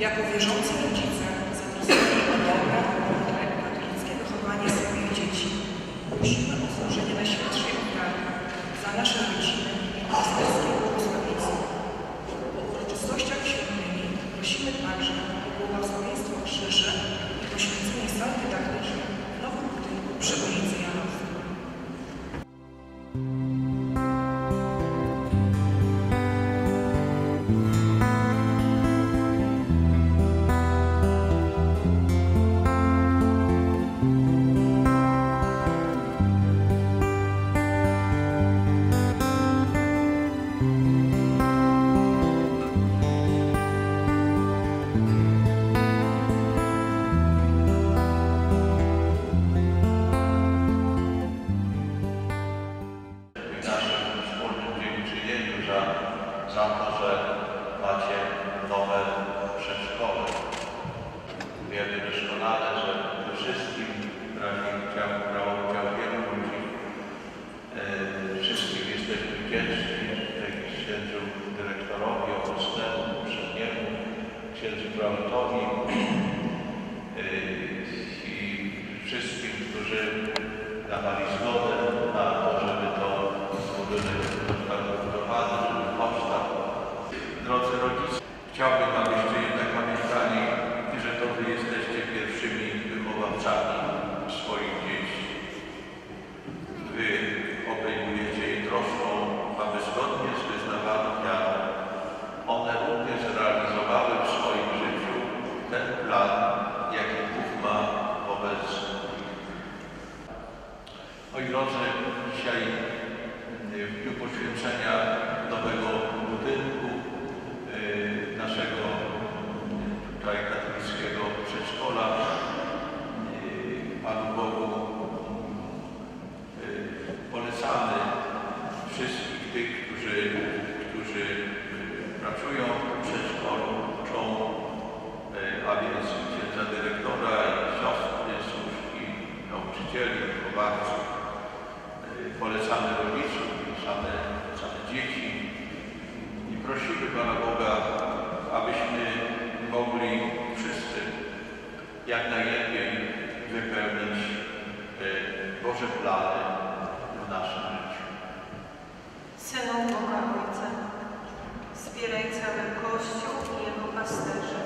jako wierzący rodzice zatroskani wiemy doskonale, że we wszystkim brali udział, brało udział wielu ludzi. E, wszystkim jesteśmy wdzięczni, księdzu dyrektorowi, obecnemu, poprzedniemu, księdzu Brautowi e, i wszystkim, którzy dawali zgodę prosimy Pana Boga, abyśmy mogli wszyscy jak najlepiej wypełnić e, Boże plany w naszym życiu. Synu Boga Ojca, zbieraj cały Kościół i jego pasterzy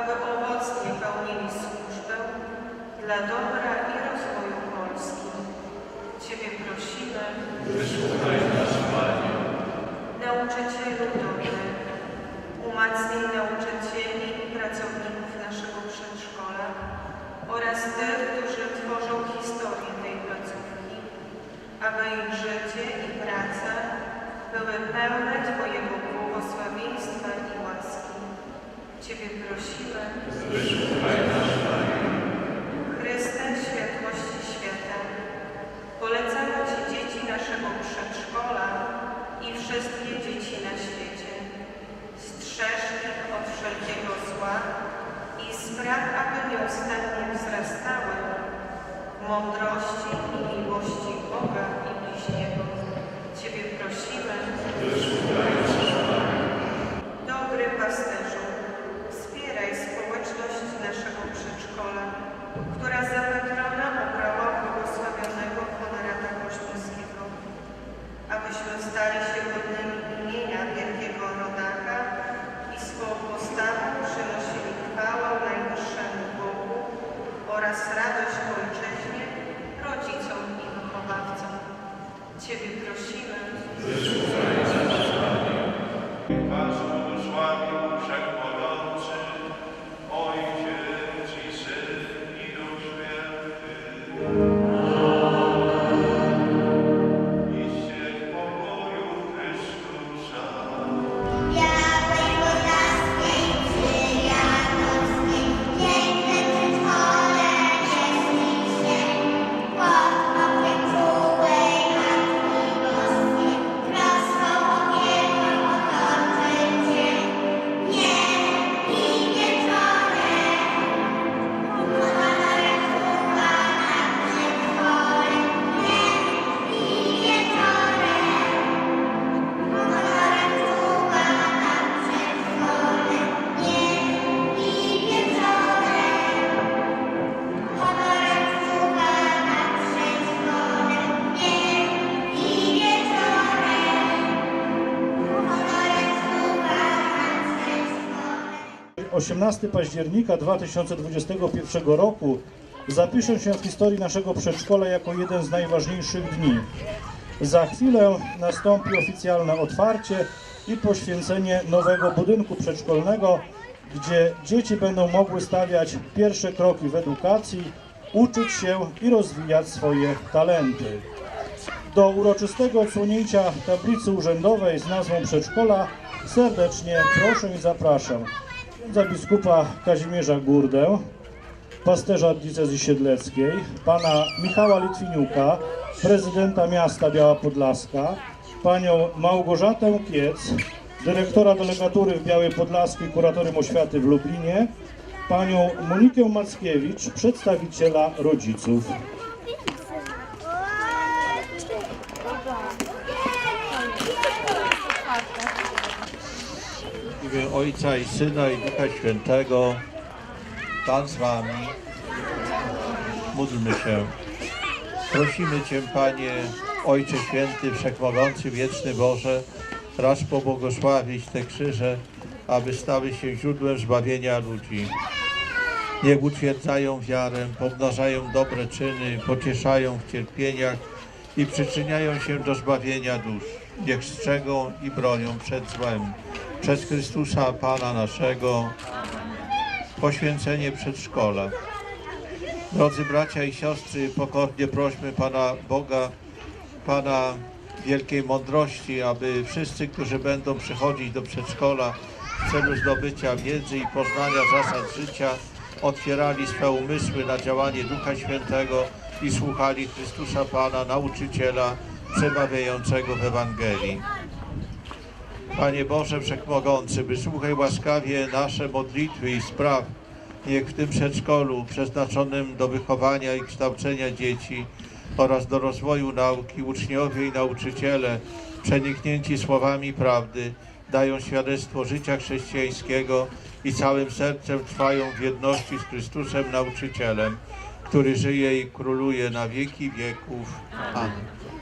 aby owocnie pełnili służbę dla dobra i rozwoju Polski. Ciebie prosimy. Wysłuchaj nas, Panie. Nauczycielu dobry, umacnij nauczycieli i pracowników naszego przedszkola oraz tych, którzy tworzą historię tej placówki, aby ich życie i praca były pełne Twojego Ciebie prosiłem. Wysłuchaj oraz radość ojczyźnie, rodzicom i wychowawcom. Ciebie prosimy. 18 października 2021 roku zapisze się w historii naszego przedszkola jako jeden z najważniejszych dni. Za chwilę nastąpi oficjalne otwarcie i poświęcenie nowego budynku przedszkolnego, gdzie dzieci będą mogły stawiać pierwsze kroki w edukacji, uczyć się i rozwijać swoje talenty. Do uroczystego odsłonięcia tablicy urzędowej z nazwą przedszkola serdecznie proszę i zapraszam księdza biskupa Kazimierza Górdę, pasterza diecezji siedleckiej, pana Michała Litwiniuka, prezydenta miasta Biała Podlaska, panią Małgorzatę Kiec, dyrektora delegatury w Białej Podlaskiej Kuratorium Oświaty w Lublinie, panią Monikę Mackiewicz, przedstawiciela rodziców. W imię Ojca i Syna i Ducha Świętego, Pan z Wami. Módlmy się. Prosimy Cię, Panie, Ojcze Święty, Wszechmogący, Wieczny Boże, racz pobłogosławić te krzyże, aby stały się źródłem zbawienia ludzi. Niech utwierdzają wiarę, pomnażają dobre czyny, pocieszają w cierpieniach i przyczyniają się do zbawienia dusz. Niech strzegą i bronią przed złem. Przez Chrystusa Pana naszego poświęcenie przedszkola. Drodzy bracia i siostry, pokornie prośmy Pana Boga, Pana wielkiej mądrości, aby wszyscy, którzy będą przychodzić do przedszkola w celu zdobycia wiedzy i poznania zasad życia, otwierali swe umysły na działanie Ducha Świętego i słuchali Chrystusa Pana, nauczyciela przemawiającego w Ewangelii. Panie Boże Wszechmogący, wysłuchaj łaskawie nasze modlitwy i spraw. Niech w tym przedszkolu przeznaczonym do wychowania i kształcenia dzieci oraz do rozwoju nauki uczniowie i nauczyciele przeniknięci słowami prawdy dają świadectwo życia chrześcijańskiego i całym sercem trwają w jedności z Chrystusem nauczycielem, który żyje i króluje na wieki wieków. Amen.